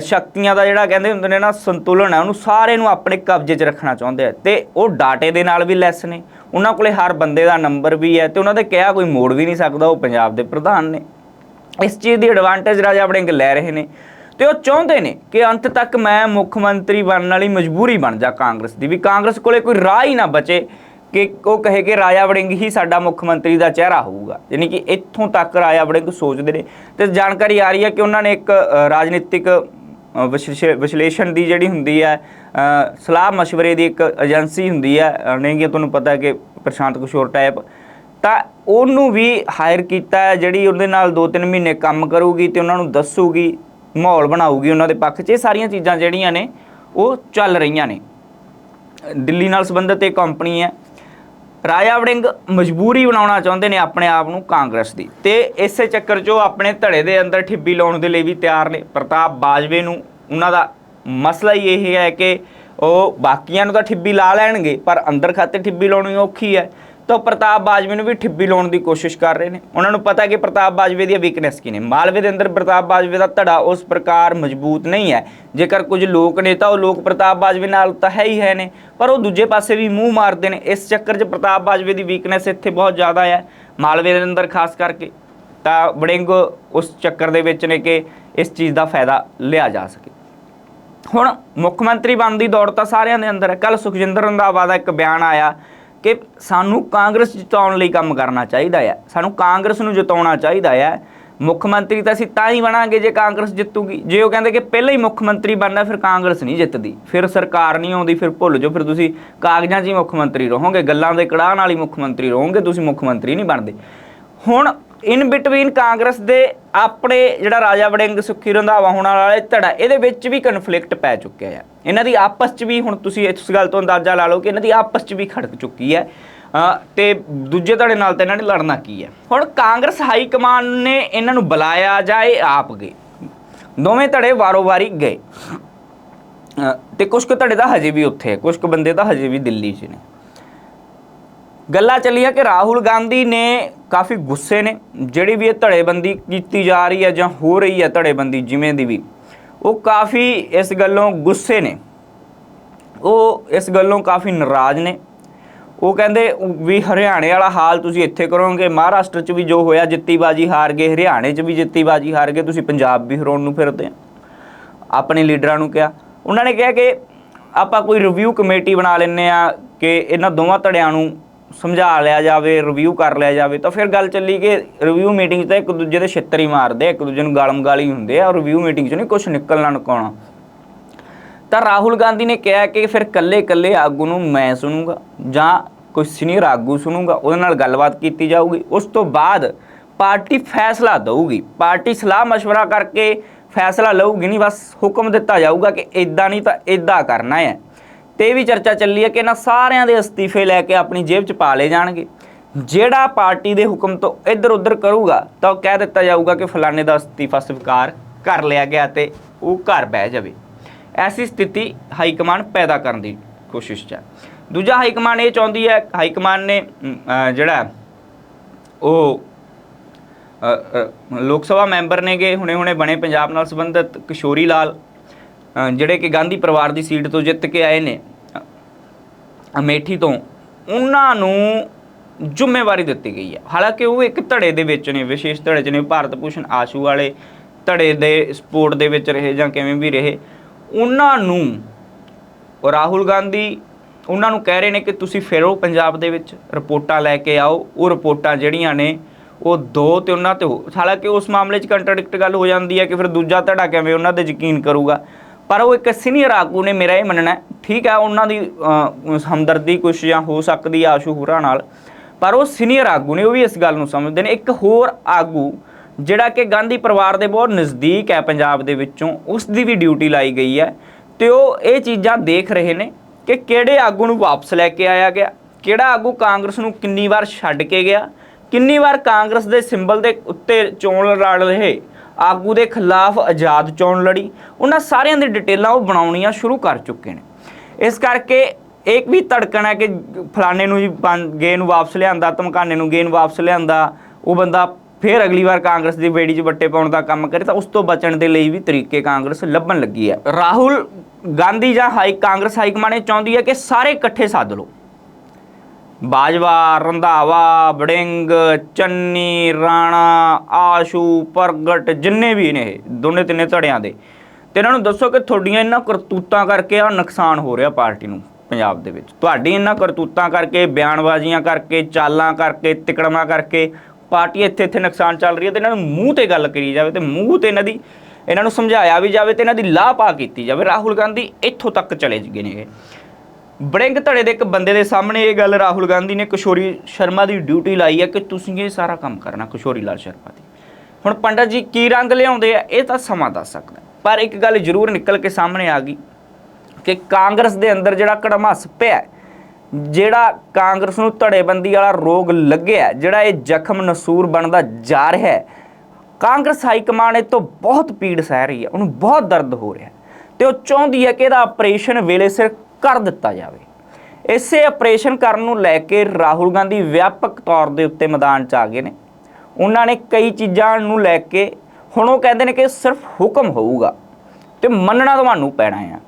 ਸ਼ਕਤੀਆਂ ਦਾ ਜਿਹੜਾ ਕਹਿੰਦੇ ਹੁੰਦੇ ਨੇ ਨਾ ਸੰਤੁਲਨ ਹੈ, ਉਹਨੂੰ ਸਾਰੇ ਨੂੰ ਆਪਣੇ ਕਬਜ਼ੇ 'ਚ ਰੱਖਣਾ ਚਾਹੁੰਦੇ ਆ। ਤੇ ਉਹ ਡਾਟੇ ਦੇ ਨਾਲ ਵੀ ਲੈਸ ਨੇ। ਉਹਨਾਂ ਕੋਲੇ ਹਰ ਬੰਦੇ ਦਾ ਨੰਬਰ ਵੀ ਹੈ ਤੇ ਉਹਨਾਂ ਦੇ ਕਿਹਾ ਕੋਈ ਮੋੜ ਵੀ ਨਹੀਂ ਸਕਦਾ, ਉਹ ਪੰਜਾਬ ਦੇ ਪ੍ਰਧਾਨ ਨੇ। ਇਸ ਚੀਜ਼ ਦੀ ਐਡਵਾਂਟੇਜ ਰਾਜਾ ਵੜਿੰਗ ਲੈ ਰਹੇ ਨੇ। ਤੇ ਉਹ ਚਾਹੁੰਦੇ ਨੇ ਕਿ ਅੰਤ ਤੱਕ ਮੈਂ ਮੁੱਖ ਮੰਤਰੀ ਬਣਨ ਵਾਲੀ ਮਜਬੂਰੀ ਬਣ ਜਾ ਕਾਂਗਰਸ ਦੀ, ਵੀ ਕਾਂਗਰਸ ਕੋਲੇ ਕੋਈ ਰਾਹ ਹੀ ਨਾ ਬਚੇ। ਕਿ ਉਹ ਕਹੇ ਕਿ ਰਾਜਾ ਵੜਿੰਗ ਹੀ ਸਾਡਾ ਮੁੱਖ ਮੰਤਰੀ ਦਾ ਚਿਹਰਾ ਹੋਊਗਾ। ਯਾਨੀ ਕਿ ਇੱਥੋਂ ਤੱਕ ਰਾਜਾ ਵੜਿੰਗ ਸੋਚਦੇ ਨੇ। ਤੇ ਜਾਣਕਾਰੀ ਆ ਰਹੀ ਹੈ ਕਿ ਉਹਨਾਂ ਨੇ ਇੱਕ ਰਾਜਨੀਤਿਕ ਅ, ਵਿਸ਼ਲੇਸ਼ਣ ਦੀ ਜਿਹੜੀ ਹੁੰਦੀ ਹੈ ਸਲਾਹ مشਵਰੇ ਦੀ ਇੱਕ ਏਜੰਸੀ ਹੁੰਦੀ ਹੈ ਨਹੀਂ ਕਿ ਤੁਹਾਨੂੰ ਪਤਾ ਕਿ ਪ੍ਰਸ਼ਾਂਤ ਕਿਸ਼ੋਰ ਟਾਈਪ ਤਾਂ ਉਹਨੂੰ ਵੀ ਹਾਇਰ ਕੀਤਾ ਹੈ ਜਿਹੜੀ ਉਹਦੇ ਨਾਲ 2-3 ਮਹੀਨੇ ਕੰਮ ਕਰੂਗੀ ਤੇ ਉਹਨਾਂ ਨੂੰ ਦੱਸੂਗੀ ਮਾਹੌਲ ਬਣਾਊਗੀ ਉਹਨਾਂ ਦੇ ਪੱਖ 'ਚ। ਇਹ ਸਾਰੀਆਂ ਚੀਜ਼ਾਂ ਜਿਹੜੀਆਂ ਨੇ ਉਹ ਚੱਲ ਰਹੀਆਂ ਨੇ। ਦਿੱਲੀ ਨਾਲ ਸੰਬੰਧਿਤ ਇਹ ਕੰਪਨੀ ਹੈ। ਰਾਜਾ ਵੜਿੰਗ ਮਜਬੂਰੀ ਬਣਾਉਣਾ ਚਾਹੁੰਦੇ ਨੇ ਆਪਣੇ ਆਪ ਨੂੰ ਕਾਂਗਰਸ ਦੀ। ਤੇ ਇਸੇ ਚੱਕਰ 'ਚ ਉਹ ਆਪਣੇ ਧੜੇ ਦੇ ਅੰਦਰ ਠਿੱਬੀ ਲਾਉਣ ਦੇ ਲਈ ਵੀ ਤਿਆਰ ਨੇ। ਪ੍ਰਤਾਪ ਬਾਜਵੇ ਨੂੰ ਉਹਨਾਂ ਦਾ ਮਸਲਾ ਹੀ ਇਹ ਹੈ ਕਿ ਉਹ ਬਾਕੀਆਂ ਨੂੰ ਤਾਂ ਠਿੱਬੀ ਲਾ ਲੈਣਗੇ, ਪਰ ਅੰਦਰ ਖਾਤੇ ਠਿੱਬੀ ਲਾਉਣੀ ਔਖੀ ਹੈ। ਤਾਂ ਉਹ ਪ੍ਰਤਾਪ ਬਾਜਵੇ ਨੂੰ ਵੀ ਠਿੱਬੀ ਲਾਉਣ ਦੀ ਕੋਸ਼ਿਸ਼ ਕਰ ਰਹੇ ਨੇ। ਉਹਨਾਂ ਨੂੰ ਪਤਾ ਕਿ ਪ੍ਰਤਾਪ ਬਾਜਵੇ ਦੀਆਂ ਵੀਕਨੈਸ ਕੀ ਨੇ। ਮਾਲਵੇ ਦੇ ਅੰਦਰ ਪ੍ਰਤਾਪ ਬਾਜਵੇ ਦਾ ਧੜਾ ਉਸ ਪ੍ਰਕਾਰ ਮਜ਼ਬੂਤ ਨਹੀਂ ਹੈ। ਜੇਕਰ ਕੁਝ ਲੋਕ ਨੇ ਤਾਂ ਉਹ ਲੋਕ ਪ੍ਰਤਾਪ ਬਾਜਵੇ ਨਾਲ ਤਾਂ ਹੈ ਹੀ ਹੈ ਨੇ। ਪਰ ਉਹ ਦੂਜੇ ਪਾਸੇ ਵੀ ਮੂੰਹ ਮਾਰਦੇ ਨੇ। ਇਸ ਚੱਕਰ 'ਚ ਪ੍ਰਤਾਪ ਬਾਜਵੇ ਦੀ ਵੀਕਨੈਸ ਇੱਥੇ ਬਹੁਤ ਜ਼ਿਆਦਾ ਹੈ। ਮਾਲਵੇ ਦੇ ਅੰਦਰ ਖਾਸ ਕਰਕੇ ਤਾਂ ਵੜਿੰਗ ਉਸ ਚੱਕਰ ਦੇ ਵਿੱਚ ਨੇ ਕਿ ਇਸ ਚੀਜ਼ ਦਾ ਫਾਇਦਾ ਲਿਆ ਜਾ ਸਕੇ। ਹੁਣ ਮੁੱਖ ਮੰਤਰੀ ਬਣਨ ਦੀ ਦੌੜ ਤਾਂ ਸਾਰਿਆਂ ਦੇ ਅੰਦਰ ਹੈ। ਕੱਲ ਸੁਖਜਿੰਦਰ ਰੰਧਾਵਾ ਦਾ ਇੱਕ ਬਿਆਨ ਆਇਆ। ਕਿ ਸਾਨੂੰ ਕਾਂਗਰਸ ਜਿਤਾਉਣ ਲਈ ਕੰਮ ਕਰਨਾ ਚਾਹੀਦਾ ਹੈ ਸਾਨੂੰ ਕਾਂਗਰਸ ਨੂੰ ਜਿਤਾਉਣਾ ਚਾਹੀਦਾ ਹੈ ਮੁੱਖ ਮੰਤਰੀ ਤਾਂ ਅਸੀਂ ਤਾਂ ਹੀ ਬਣਾਂਗੇ ਜੇ ਕਾਂਗਰਸ ਜਿੱਤੂਗੀ। ਜੇ ਉਹ ਕਹਿੰਦੇ ਕਿ ਪਹਿਲਾਂ ਹੀ ਮੁੱਖ ਮੰਤਰੀ ਬਣਨਾ, ਫਿਰ ਕਾਂਗਰਸ ਨਹੀਂ ਜਿੱਤਦੀ। ਫਿਰ ਸਰਕਾਰ ਨਹੀਂ ਆਉਂਦੀ, ਫਿਰ ਭੁੱਲ ਜਾਓ। ਫਿਰ ਤੁਸੀਂ ਕਾਗਜ਼ਾਂ 'ਚ ਹੀ ਮੁੱਖ ਮੰਤਰੀ ਰਹੋਗੇ, ਗੱਲਾਂ ਦੇ ਕੜਾਹ ਨਾਲ ਹੀ ਮੁੱਖ ਮੰਤਰੀ ਰਹੋਗੇ, ਤੁਸੀਂ ਮੁੱਖ ਮੰਤਰੀ ਨਹੀਂ ਬਣਦੇ। ਹੁਣ ਇਨ ਬਿਟਵੀਨ ਕਾਂਗਰਸ ਦੇ ਆਪਣੇ ਜਿਹੜਾ ਰਾਜਾ ਵੜਿੰਗ ਸੁੱਖੀ ਰੰਧਾਵਾ ਹੋਣ ਵਾਲੇ ਧੜਾ ਇਹਦੇ ਵਿੱਚ ਵੀ ਕਨਫਲਿਕਟ ਪੈ ਚੁੱਕਿਆ ਹੈ ਇਹਨਾਂ ਦੀ ਆਪਸ 'ਚ ਵੀ ਹੁਣ ਤੁਸੀਂ ਇਸ ਗੱਲ ਤੋਂ ਅੰਦਾਜ਼ਾ ਲਾ ਲਓ ਕਿ ਇਹਨਾਂ ਦੀ ਆਪਸ 'ਚ ਵੀ ਖੜਕ ਚੁੱਕੀ ਹੈ ਅ, ਤੇ ਦੂਜੇ ਧੜੇ ਨਾਲ ਤਾਂ ਇਹਨਾਂ ਨੇ ਲੜਨਾ ਕੀ ਹੈ ਹੁਣ ਕਾਂਗਰਸ ਹਾਈ ਕਮਾਨ ਨੇ ਇਹਨਾਂ ਨੂੰ ਬੁਲਾਇਆ ਜਾਂ ਇਹ ਆਪ ਗਏ। ਦੋਵੇਂ ਧੜੇ ਵਾਰੋ-ਵਾਰੀ ਗਏ। ਅ, ਤੇ ਕੁਝ ਕੁ ਧੜੇ ਤਾਂ ਹਜੇ ਵੀ ਉੱਥੇ ਹੈ ਕੁਝ ਕੁ ਬੰਦੇ ਤਾਂ ਹਜੇ ਵੀ ਦਿੱਲੀ 'ਚ ਨੇ। ਗੱਲਾਂ ਚੱਲੀਆਂ ਕਿ ਰਾਹੁਲ ਗਾਂਧੀ ਨੇ ਕਾਫੀ ਗੁੱਸੇ ਨੇ, ਜਿਹੜੀ ਵੀ ਇਹ ਧੜੇਬੰਦੀ ਕੀਤੀ ਜਾ ਰਹੀ ਹੈ ਜਾਂ ਹੋ ਰਹੀ ਹੈ ਧੜੇਬੰਦੀ ਜਿਵੇਂ ਦੀ ਵੀ, ਉਹ ਕਾਫੀ ਇਸ ਗੱਲੋਂ ਗੁੱਸੇ ਨੇ। ਉਹ ਇਸ ਗੱਲੋਂ ਕਾਫੀ ਨਾਰਾਜ਼ ਨੇ। ਉਹ ਕਹਿੰਦੇ ਵੀ ਹਰਿਆਣੇ ਵਾਲਾ ਹਾਲ ਤੁਸੀਂ ਇੱਥੇ ਕਰੋਗੇ, ਮਹਾਰਾਸ਼ਟਰ 'ਚ ਵੀ ਜੋ ਹੋਇਆ ਜਿੱਤੀ ਬਾਜੀ ਹਾਰ ਗਏ, ਹਰਿਆਣੇ 'ਚ ਵੀ ਜਿੱਤੀ ਬਾਜੀ ਹਾਰ ਗਏ, ਤੁਸੀਂ ਪੰਜਾਬ ਵੀ ਹਰਾਉਣ ਨੂੰ ਫਿਰਦੇ ਆ। ਆਪਣੇ ਲੀਡਰਾਂ ਨੂੰ ਕਿਹਾ। ਉਹਨਾਂ ਨੇ ਕਿਹਾ ਕਿ ਆਪਾਂ ਕੋਈ ਰਿਵਿਊ ਕਮੇਟੀ ਬਣਾ ਲੈਂਦੇ ਆ ਕਿ ਇਹਨਾਂ ਦੋਵਾਂ ਧੜਿਆਂ ਨੂੰ ਸਮਝਾ ਲਿਆ ਜਾਵੇ ਰਿਵਿਊ ਕਰ ਲਿਆ ਜਾਵੇ ਤਾਂ ਫਿਰ ਗੱਲ ਚੱਲੀ ਕਿ ਰਿਵਿਊ ਮੀਟਿੰਗ 'ਚ ਤਾਂ ਇੱਕ ਦੂਜੇ ਦੇ ਛਿੱਤਰ ਹੀ ਮਾਰਦੇ ਆ ਇੱਕ ਦੂਜੇ ਨੂੰ ਗਾਲਮ ਗਾਲੀ ਹੁੰਦੇ ਆ ਰਿਵਿਊ ਮੀਟਿੰਗ 'ਚ ਨਹੀਂ ਕੁਝ ਨਿਕਲਣਾ ਨਕਾਉਣਾ ਤਾਂ ਰਾਹੁਲ ਗਾਂਧੀ ਨੇ ਕਿਹਾ ਕਿ ਫਿਰ ਕੱਲੇ-ਕੱਲੇ ਆਗੂ ਨੂੰ ਮੈਂ ਸੁਣੂੰਗਾ ਜਾਂ ਕੋਈ ਸੀਨੀਅਰ ਆਗੂ ਸੁਣੂੰਗਾ ਉਹਦੇ ਨਾਲ ਗੱਲਬਾਤ ਕੀਤੀ ਜਾਊਗੀ ਉਸ ਤੋਂ ਬਾਅਦ ਪਾਰਟੀ ਫੈਸਲਾ ਦਊਗੀ ਪਾਰਟੀ ਸਲਾਹ مشورہ ਕਰਕੇ ਫੈਸਲਾ ਲਊਗੀ ਨਹੀਂ ਬਸ ਹੁਕਮ ਦਿੱਤਾ ਜਾਊਗਾ ਕਿ ਇਦਾਂ ਨਹੀਂ ਤਾਂ ਇਦਾਂ ਕਰਨਾ ਹੈ ਤੇ ਇਹ ਵੀ ਚਰਚਾ ਚੱਲੀ ਹੈ ਕਿ ਇਹਨਾਂ ਸਾਰਿਆਂ ਦੇ ਅਸਤੀਫੇ ਲੈ ਕੇ ਆਪਣੀ ਜੇਬ 'ਚ ਪਾ ਲਏ ਜਾਣਗੇ। ਜਿਹੜਾ ਪਾਰਟੀ ਦੇ ਹੁਕਮ ਤੋਂ ਇੱਧਰ ਉੱਧਰ ਕਰੂਗਾ, ਤਾਂ ਉਹ ਕਹਿ ਦਿੱਤਾ ਜਾਊਗਾ ਕਿ ਫਲਾਣੇ ਦਾ ਅਸਤੀਫਾ ਸਵੀਕਾਰ ਕਰ ਲਿਆ ਗਿਆ ਤੇ ਉਹ ਘਰ ਬਹਿ ਜਾਵੇ। ਐਸੀ ਸਥਿਤੀ ਹਾਈ ਕਮਾਂਡ ਪੈਦਾ ਕਰਨ ਦੀ ਕੋਸ਼ਿਸ਼ 'ਚ ਹੈ। ਦੂਜਾ ਹਾਈ ਕਮਾਂਡ ਇਹ ਚਾਹੁੰਦੀ ਹੈ ਹਾਈ ਕਮਾਂਡ ਨੇ ਜਿਹੜਾ ਉਹ ਲੋਕ ਸਭਾ ਮੈਂਬਰ ਨੇਗੇ ਹੁਣੇ ਹੁਣੇ ਬਣੇ ਪੰਜਾਬ ਨਾਲ ਸੰਬੰਧਿਤ ਕਿਸ਼ੋਰੀ ਲਾਲ ਜਿਹੜੇ ਕਿ ਗਾਂਧੀ ਪਰਿਵਾਰ ਦੀ ਸੀਟ ਤੋਂ ਜਿੱਤ ਕੇ ਆਏ ਨੇ। ਅਮੇਠੀ ਤੋਂ ਉਹਨਾਂ ਨੂੰ ਜ਼ਿੰਮੇਵਾਰੀ ਦਿੱਤੀ ਗਈ ਹੈ। ਹਾਲਾਂਕਿ ਉਹ ਇੱਕ ਧੜੇ ਦੇ ਵਿੱਚ ਨੇ ਵਿਸ਼ੇਸ਼ ਧੜੇ 'ਚ ਨੇ ਭਾਰਤ ਭੂਸ਼ਣ ਆਸ਼ੂ ਵਾਲੇ ਧੜੇ ਦੇ ਸਪੋਰਟ ਦੇ ਵਿੱਚ ਰਹੇ ਜਾਂ ਕਿਵੇਂ ਵੀ ਰਹੇ। ਉਹਨਾਂ ਨੂੰ ਰਾਹੁਲ ਗਾਂਧੀ ਉਹਨਾਂ ਨੂੰ ਕਹਿ ਰਹੇ ਨੇ ਕਿ ਤੁਸੀਂ ਫਿਰੋ ਪੰਜਾਬ ਦੇ ਵਿੱਚ ਰਿਪੋਰਟਾਂ ਲੈ ਕੇ ਆਓ। ਉਹ ਰਿਪੋਰਟਾਂ ਜਿਹੜੀਆਂ ਨੇ ਉਹ ਦੋ ਤੇ ਉਹਨਾਂ ਤੇ ਹੋ ਹਾਲਾਂਕਿ ਉਸ ਮਾਮਲੇ 'ਚ ਕੰਟਰਡਿਕਟ ਗੱਲ ਹੋ ਜਾਂਦੀ ਹੈ ਕਿ ਫਿਰ ਦੂਜਾ ਧੜਾ ਕਿਵੇਂ ਉਹਨਾਂ ਤੇ ਯਕੀਨ ਕਰੂਗਾ। ਪਰ ਉਹ ਇੱਕ ਸੀਨੀਅਰ ਆਗੂ ਨੇ ਮੇਰਾ ਇਹ ਮੰਨਣਾ ਹੈ, ਠੀਕ ਹੈ, ਉਹਨਾਂ ਦੀ ਹਮਦਰਦੀ ਕੁਛ ਜਾਂ ਹੋ ਸਕਦੀ ਆ ਆਸ਼ੂ ਹੁਰਾਂ ਨਾਲ, ਪਰ ਉਹ ਸੀਨੀਅਰ ਆਗੂ ਨੇ, ਉਹ ਵੀ ਇਸ ਗੱਲ ਨੂੰ ਸਮਝਦੇ ਨੇ। ਇੱਕ ਹੋਰ ਆਗੂ, ਜਿਹੜਾ ਕਿ ਗਾਂਧੀ ਪਰਿਵਾਰ ਦੇ ਬਹੁਤ ਨਜ਼ਦੀਕ ਹੈ ਪੰਜਾਬ ਦੇ ਵਿੱਚੋਂ, ਉਸ ਦੀ ਵੀ ਡਿਊਟੀ ਲਾਈ ਗਈ ਹੈ ਤੇ ਉਹ ਇਹ ਚੀਜ਼ਾਂ ਦੇਖ ਰਹੇ ਨੇ ਕਿ ਕਿਹੜੇ ਆਗੂ ਨੂੰ ਵਾਪਸ ਲੈ ਕੇ ਆਇਆ ਗਿਆ, ਕਿਹੜਾ ਆਗੂ ਕਾਂਗਰਸ ਨੂੰ ਕਿੰਨੀ ਵਾਰ ਛੱਡ ਕੇ ਗਿਆ, ਕਿੰਨੀ ਵਾਰ ਕਾਂਗਰਸ ਦੇ ਸਿੰਬਲ ਦੇ ਉੱਤੇ ਚੋਣ ਲੜ ਰਹੇ, ਆਗੂ ਦੇ ਖਿਲਾਫ ਆਜ਼ਾਦ ਚੋਣ ਲੜੀ, ਉਹਨਾਂ ਸਾਰਿਆਂ ਦੀ ਡਿਟੇਲਾਂ ਉਹ ਬਣਾਉਣੀਆਂ ਸ਼ੁਰੂ ਕਰ ਚੁੱਕੇ ਨੇ। ਇਸ ਕਰਕੇ ਇੱਕ ਵੀ ਧੜਕਣ ਹੈ ਕਿ ਫਲਾਣੇ ਨੂੰ ਜੀ ਗੇ ਨੂੰ ਵਾਪਸ ਲਿਆਂਦਾ, ਧਮਕਾਨੇ ਨੂੰ ਗੇ ਨੂੰ ਵਾਪਸ ਲਿਆਂਦਾ, ਉਹ ਬੰਦਾ ਫਿਰ ਅਗਲੀ ਵਾਰ ਕਾਂਗਰਸ ਦੀ ਬੇੜੀ 'ਚ ਵੱਟੇ ਪਾਉਣ ਦਾ ਕੰਮ ਕਰੇ ਤਾਂ ਉਸ ਤੋਂ ਬਚਣ ਦੇ ਲਈ ਵੀ ਤਰੀਕੇ ਕਾਂਗਰਸ ਲੱਭਣ ਲੱਗੀ ਹੈ। ਰਾਹੁਲ ਗਾਂਧੀ ਜਾਂ ਹਾਈ, ਕਾਂਗਰਸ ਹਾਈ ਕਮਾਂਡ ਇਹ ਚਾਹੁੰਦੀ ਹੈ ਕਿ ਸਾਰੇ ਇਕੱਠੇ ਸੱਦ ਲਓ। ਬਾਜਵਾ, ਰੰਧਾਵਾ ਬੜਿੰਗ ਚੰਨੀ, ਰਾਣਾ, ਆਸ਼ੂ, ਪ੍ਰਗਟ, ਜਿੰਨੇ ਵੀ ਨੇ ਇਹ, ਦੋਨੇ ਤਿੰਨੇ ਧੜਿਆਂ ਦੇ। ਤੇ ਇਹਨਾਂ ਨੂੰ ਦੱਸੋ ਕਿ ਤੁਹਾਡੀਆਂ ਇਹਨਾਂ ਕਰਤੂਤਾਂ ਕਰਕੇ ਆ ਨੁਕਸਾਨ ਹੋ ਰਿਹਾ ਪਾਰਟੀ ਨੂੰ, ਪੰਜਾਬ ਦੇ ਵਿੱਚ। ਤੁਹਾਡੀ ਇਹਨਾਂ ਕਰਤੂਤਾਂ ਕਰਕੇ, ਬਿਆਨਬਾਜ਼ੀਆਂ ਕਰਕੇ, ਚਾਲਾਂ ਕਰਕੇ, ਤਿਕੜਮਾਂ ਕਰਕੇ ਪਾਰਟੀ ਇੱਥੇ ਇੱਥੇ ਨੁਕਸਾਨ ਚੱਲ ਰਹੀ ਹੈ ਤੇ ਇਹਨਾਂ ਨੂੰ ਮੂੰਹ ਤੇ ਗੱਲ ਕਰੀ ਜਾਵੇ ਤੇ ਮੂੰਹ ਤੇ ਇਹਨਾਂ ਦੀ, ਇਹਨਾਂ ਨੂੰ ਸਮਝਾਇਆ ਵੀ ਜਾਵੇ ਤੇ ਇਹਨਾਂ ਦੀ ਲਾਹ ਪਾ ਕੀਤੀ ਜਾਵੇ। ਰਾਹੁਲ ਗਾਂਧੀ ਇੱਥੋਂ ਤੱਕ ਚਲੇ ਗਏ ਨੇ। ਬੜਿੰਗ ਧੜੇ ਦੇ ਇੱਕ ਬੰਦੇ ਦੇ ਸਾਹਮਣੇ ਇਹ ਗੱਲ, ਰਾਹੁਲ ਗਾਂਧੀ ਨੇ ਕਿਸ਼ੋਰੀ ਸ਼ਰਮਾ ਦੀ ਡਿਊਟੀ ਲਾਈ ਹੈ ਕਿ ਤੁਸੀਂ ਇਹ ਸਾਰਾ ਕੰਮ ਕਰਨਾ, ਕਿਸ਼ੋਰੀ ਲਾਲ ਸ਼ਰਮਾ ਦੀ। ਹੁਣ ਪੰਡਤ ਜੀ, ਕੀ ਰੰਗ ਲਿਆਉਂਦੇ ਆ? ਇਹ ਤਾਂ ਸਮਾਂ ਦੱਸ ਸਕਦਾ। ਪਰ ਇੱਕ ਗੱਲ ਜ਼ਰੂਰ ਨਿਕਲ ਕੇ ਸਾਹਮਣੇ ਆ ਗਈ ਕਿ ਕਾਂਗਰਸ ਦੇ ਅੰਦਰ ਜਿਹੜਾ ਕੜਮਸ ਪਿਆ ਜਿਹੜਾ ਕਾਂਗਰਸ ਨੂੰ ਧੜੇਬੰਦੀ ਵਾਲਾ ਰੋਗ ਲੱਗਿਆ ਜਿਹੜਾ ਇਹ ਜ਼ਖਮ ਨਸੂਰ ਬਣਦਾ ਜਾ ਰਿਹਾ ਹੈ, ਕਾਂਗਰਸ ਹਾਈ ਕਮਾਂਡ ਇਹ ਤੋਂ ਬਹੁਤ ਪੀੜ ਸਹਿ ਰਹੀ ਹੈ, ਉਹਨੂੰ ਬਹੁਤ ਦਰਦ ਹੋ ਰਿਹਾ ਹੈ ਤੇ ਉਹ ਚਾਹੁੰਦੀ ਹੈ ਕਿ ਇਹਦਾ ਆਪਰੇਸ਼ਨ ਵੇਲੇ ਸਿਰ ਕਰ ਦਿੱਤਾ ਜਾਵੇ। ਇਸੇ ਆਪਰੇਸ਼ਨ ਕਰਨ ਨੂੰ ਲੈ ਕੇ ਰਾਹੁਲ ਗਾਂਧੀ ਵਿਆਪਕ ਤੌਰ ਦੇ ਉੱਤੇ ਮੈਦਾਨ 'ਚ ਆ ਗਏ ਨੇ। ਉਹਨਾਂ ਨੇ ਕਈ ਚੀਜ਼ਾਂ ਨੂੰ ਲੈ ਕੇ ਹੁਣ ਉਹ ਕਹਿੰਦੇ ਨੇ ਕਿ ਸਿਰਫ ਹੁਕਮ ਹੋਊਗਾ ਤੇ ਮੰਨਣਾ ਤੁਹਾਨੂੰ ਪੈਣਾ ਆ।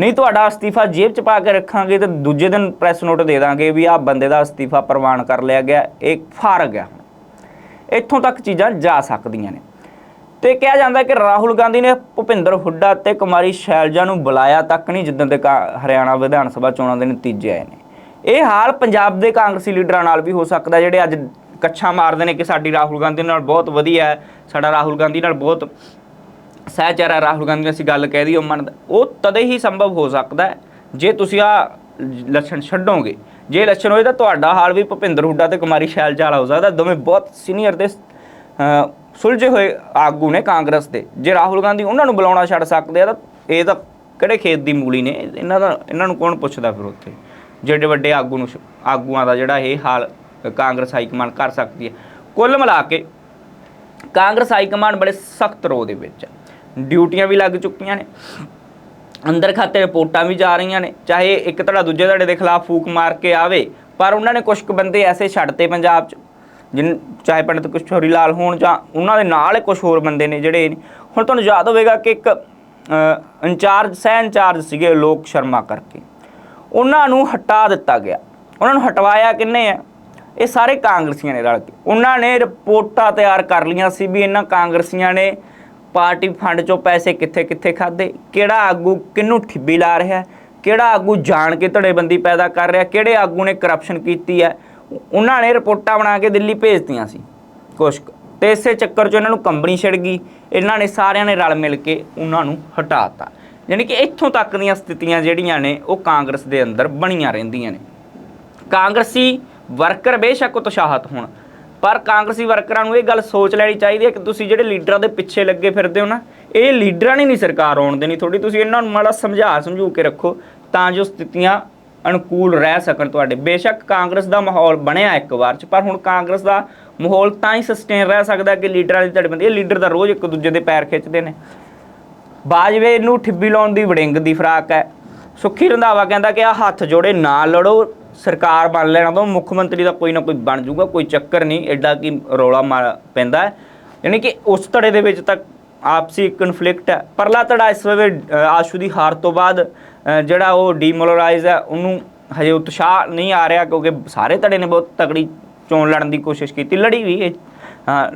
ਨਹੀਂ ਤੁਹਾਡਾ ਅਸਤੀਫਾ ਜੇਬ 'ਚ ਪਾ ਕੇ ਰੱਖਾਂਗੇ ਤੇ ਦੂਜੇ ਦਿਨ ਪ੍ਰੈਸ ਨੋਟ ਦੇ ਦਾਂਗੇ ਵੀ ਆਹ ਬੰਦੇ ਦਾ ਅਸਤੀਫਾ ਪ੍ਰਵਾਨ ਕਰ ਲਿਆ ਗਿਆ, ਇਹ ਫਾਰਗ ਆ। ਇੱਥੋਂ ਤੱਕ ਚੀਜ਼ਾਂ ਜਾ ਸਕਦੀਆਂ ਨੇ। ਤੇ ਕਿਹਾ ਜਾਂਦਾ ਕਿ ਰਾਹੁਲ ਗਾਂਧੀ ਨੇ ਭੁਪਿੰਦਰ ਹੁੱਡਾ ਤੇ ਕੁਮਾਰੀ ਸ਼ੈਲਜਾ ਨੂੰ ਬੁਲਾਇਆ ਤੱਕ ਨਹੀਂ, ਜਿੱਦਾਂ ਦੇ ਕਾ- ਹਰਿਆਣਾ ਵਿਧਾਨ ਸਭਾ ਚੋਣਾਂ ਦੇ ਨਤੀਜੇ ਆਏ ਨੇ। ਇਹ ਹਾਲ ਪੰਜਾਬ ਦੇ ਕਾਂਗਰਸੀ ਲੀਡਰਾਂ ਨਾਲ ਵੀ ਹੋ ਸਕਦਾ, ਜਿਹੜੇ ਅੱਜ ਕੱਛਾ ਮਾਰਦੇ ਨੇ ਕਿ ਸਾਡੀ ਰਾਹੁਲ ਗਾਂਧੀ ਨਾਲ ਬਹੁਤ ਵਧੀਆ ਹੈ, ਸਾਡਾ ਰਾਹੁਲ ਗਾਂਧੀ ਨਾਲ ਬਹੁਤ ਸਹਿਚਾਰਾ ਰਾਹੁਲ ਗਾਂਧੀ ਨਾਲ ਅਸੀਂ ਗੱਲ ਕਹਿ ਦਈਏ, ਉਹ ਮੰਨਦਾ, ਉਹ ਤਦੇ ਹੀ ਸੰਭਵ ਹੋ ਸਕਦਾ ਜੇ ਤੁਸੀਂ ਆ ਲੱਛਣ ਛੱਡੋਗੇ। ਜੇ ਲੱਛਣ ਹੋਏ ਤਾਂ ਤੁਹਾਡਾ ਹਾਲ ਵੀ ਭੁਪਿੰਦਰ ਹੁੱਡਾ ਤੇ ਕੁਮਾਰੀ ਸ਼ੈਲਜਾ ਵਾਲਾ ਹੋ ਸਕਦਾ, ਦੋਵੇਂ ਬਹੁਤ ਸੀਨੀਅਰ ਦੇ ਸੁਲਝੇ ਹੋਏ ਆਗੂ ਨੇ ਕਾਂਗਰਸ ਦੇ। ਜੇ ਰਾਹੁਲ ਗਾਂਧੀ ਉਹਨਾਂ ਨੂੰ ਬੁਲਾਉਣਾ ਛੱਡ ਸਕਦੇ ਆ ਤਾਂ ਇਹ ਤਾਂ ਕਿਹੜੇ ਖੇਤ ਦੀ ਮੂਲੀ ਨੇ? ਇਹਨਾਂ ਦਾ, ਇਹਨਾਂ ਨੂੰ ਕੌਣ ਪੁੱਛਦਾ ਫਿਰ ਉੱਥੇ? ਜਿਹੜੇ ਵੱਡੇ ਆਗੂ ਨੂੰ ਆਗੂਆਂ ਦਾ ਜਿਹੜਾ ਇਹ ਹਾਲ ਕਾਂਗਰਸ ਹਾਈ ਕਮਾਂਡ ਕਰ ਸਕਦੀ ਹੈ। ਕੁੱਲ ਮਿਲਾ ਕੇ ਕਾਂਗਰਸ ਹਾਈ ਕਮਾਂਡ ਬੜੇ ਸਖਤ ਰੋਹ ਦੇ ਵਿੱਚ ਹੈ। ਡਿਊਟੀਆਂ ਵੀ ਲੱਗ ਚੁੱਕੀਆਂ ਨੇ। ਅੰਦਰ ਖਾਤੇ ਰਿਪੋਰਟਾਂ ਵੀ ਜਾ ਰਹੀਆਂ ਨੇ। ਚਾਹੇ ਇੱਕ ਧੜਾ ਦੂਜੇ ਧੜੇ ਦੇ ਖਿਲਾਫ ਫੂਕ ਮਾਰ ਕੇ ਆਵੇ, ਪਰ ਉਹਨਾਂ ਨੇ ਕੁਝ ਕੁ ਬੰਦੇ ਐਸੇ ਛੱਡਤੇ ਪੰਜਾਬ 'ਚ। ਜਿਨ, ਚਾਹੇ ਪੰਡਤ ਕਿਸ਼ੋਰੀ ਲਾਲ ਹੋਣ ਜਾਂ ਉਹਨਾਂ ਦੇ ਨਾਲ ਹੀ ਕੁਝ ਹੋਰ ਬੰਦੇ ਨੇ ਜਿਹੜੇ ਹੁਣ ਤੁਹਾਨੂੰ ਯਾਦ ਹੋਵੇਗਾ ਕਿ ਇੱਕ ਇੰਚਾਰਜ, ਸਹਿ ਇੰਚਾਰਜ ਸੀਗੇ ਲੋਕ ਸ਼ਰਮਾ ਕਰਕੇ। ਉਹਨਾਂ ਨੂੰ ਹਟਾ ਦਿੱਤਾ ਗਿਆ। ਉਹਨਾਂ ਨੂੰ ਹਟਵਾਇਆ ਕਿੰਨੇ ਆ? ਇਹ ਸਾਰੇ ਕਾਂਗਰਸੀਆਂ ਨੇ ਰਲ ਕੇ। ਉਹਨਾਂ ਨੇ ਰਿਪੋਰਟਾਂ ਤਿਆਰ ਕਰ ਲੀਆਂ ਸੀ ਵੀ ਇਹਨਾਂ ਕਾਂਗਰਸੀਆਂ ਨੇ ਪਾਰਟੀ ਫੰਡ ਚੋਂ ਪੈਸੇ ਕਿੱਥੇ ਕਿੱਥੇ ਖਾਦੇ ਕਿਹੜਾ ਆਗੂ ਕਿਹਨੂੰ ਠਿੱਬੀ ਲਾ ਰਿਹਾ ਕਿਹੜਾ ਆਗੂ ਜਾਣ ਕੇ ਧੜੇਬੰਦੀ ਪੈਦਾ ਕਰ ਰਿਹਾ, ਕਿਹੜੇ ਆਗੂ ਨੇ ਕਰਪਸ਼ਨ ਕੀਤੀ ਹੈ। ਉਹਨਾਂ ਨੇ ਰਿਪੋਰਟਾਂ ਬਣਾ ਕੇ ਦਿੱਲੀ ਭੇਜਤੀਆਂ ਸੀ, ਕੁਛ ਕੁ। ਤੇ ਇਸੇ ਚੱਕਰ 'ਚ ਇਹਨਾਂ ਨੂੰ ਕੰਬਣੀ ਛਿੜ ਗਈ। ਇਹਨਾਂ ਨੇ ਸਾਰਿਆਂ ਨੇ ਰਲ ਮਿਲ ਕੇ ਉਹਨਾਂ ਨੂੰ ਹਟਾਤਾ ਯਾਨੀ ਕਿ ਇੱਥੋਂ ਤੱਕ ਦੀਆਂ ਸਥਿਤੀਆਂ ਜਿਹੜੀਆਂ ਨੇ, ਉਹ ਕਾਂਗਰਸ ਦੇ ਅੰਦਰ ਬਣੀਆਂ ਰਹਿੰਦੀਆਂ ਨੇ। ਕਾਂਗਰਸੀ ਵਰਕਰ ਬੇਸ਼ੱਕ ਉਤਸ਼ਾਹਤ ਹੋਣ। ਪਰ ਕਾਂਗਰਸੀ ਵਰਕਰਾਂ ਨੂੰ ਇਹ ਗੱਲ ਸੋਚ ਲੈਣੀ ਚਾਹੀਦੀ ਹੈ ਕਿ ਤੁਸੀਂ ਜਿਹੜੇ ਲੀਡਰਾਂ ਦੇ ਪਿੱਛੇ ਲੱਗੇ ਫਿਰਦੇ ਹੋ ਨਾ, ਇਹ ਲੀਡਰਾਂ ਨੇ ਨਹੀਂ ਸਰਕਾਰ ਆਉਣ ਦੇਣੀ ਥੋੜੀ ਤੁਸੀਂ ਇਹਨਾਂ ਨੂੰ ਮਾੜਾ ਸਮਝਾ ਸਮਝੂ ਕੇ ਰੱਖੋ ਤਾਂ ਜੋ ਸਥਿਤੀਆਂ ਅਨੁਕੂਲ ਰਹਿ ਸਕਣ ਤੁਹਾਡੇ। ਬੇਸ਼ੱਕ ਕਾਂਗਰਸ ਦਾ ਮਾਹੌਲ ਬਣਿਆ ਇੱਕ ਵਾਰ ਚ, ਪਰ ਹੁਣ ਕਾਂਗਰਸ ਦਾ ਮਾਹੌਲ ਤਾਂ ਹੀ ਸਸਟੇਨ ਰਹਿ ਸਕਦਾ ਕਿ ਲੀਡਰਾਂ ਦੀ ਧੜਬੰਦੀ ਇਹ ਲੀਡਰ ਦਾ ਰੋਜ਼ ਇੱਕ ਦੂਜੇ ਦੇ ਪੈਰ ਖਿੱਚਦੇ ਨੇ। ਬਾਜਵੇ ਨੂੰ ਠਿੱਬੀ ਲਾਉਣ ਦੀ ਵੜਿੰਗ ਦੀ ਫਰਾਕ ਹੈ। ਸੁੱਖੀ ਰੰਧਾਵਾ ਕਹਿੰਦਾ ਕਿ ਆ ਹੱਥ ਜੋੜੇ ਨਾ ਲੜੋ। ਸਰਕਾਰ ਬਣ ਲੈਣਾ ਤਾਂ ਮੁੱਖ ਮੰਤਰੀ ਦਾ ਕੋਈ ਨਾ ਕੋਈ ਬਣ ਜਾਊਗਾ, ਕੋਈ ਚੱਕਰ ਨਹੀਂ ਐਡਾ ਕੀ ਰੌਲਾ ਮਾਰ ਪੈਂਦਾ ਹੈ। ਯਾਨੀ ਕਿ ਉਸ ਧੜੇ ਦੇ ਵਿੱਚ ਤਾਂ ਆਪਸੀ ਕਨਫਲਿਕਟ ਹੈ। ਪਰਲਾ ਧੜਾ ਇਸ ਵੇਲੇ ਆਸ਼ੂ ਦੀ ਹਾਰ ਤੋਂ ਬਾਅਦ ਜਿਹੜਾ ਉਹ ਡੀਮੋਰਲਾਈਜ਼ ਹੈ, ਉਹਨੂੰ ਹਜੇ ਉਤਸ਼ਾਹ ਨਹੀਂ ਆ ਰਿਹਾ ਕਿਉਂਕਿ ਸਾਰੇ ਧੜੇ ਨੇ ਬਹੁਤ ਤਕੜੀ ਚੋਣ ਲੜਨ ਦੀ ਕੋਸ਼ਿਸ਼ ਕੀਤੀ। ਲੜੀ ਵੀ ਇਹ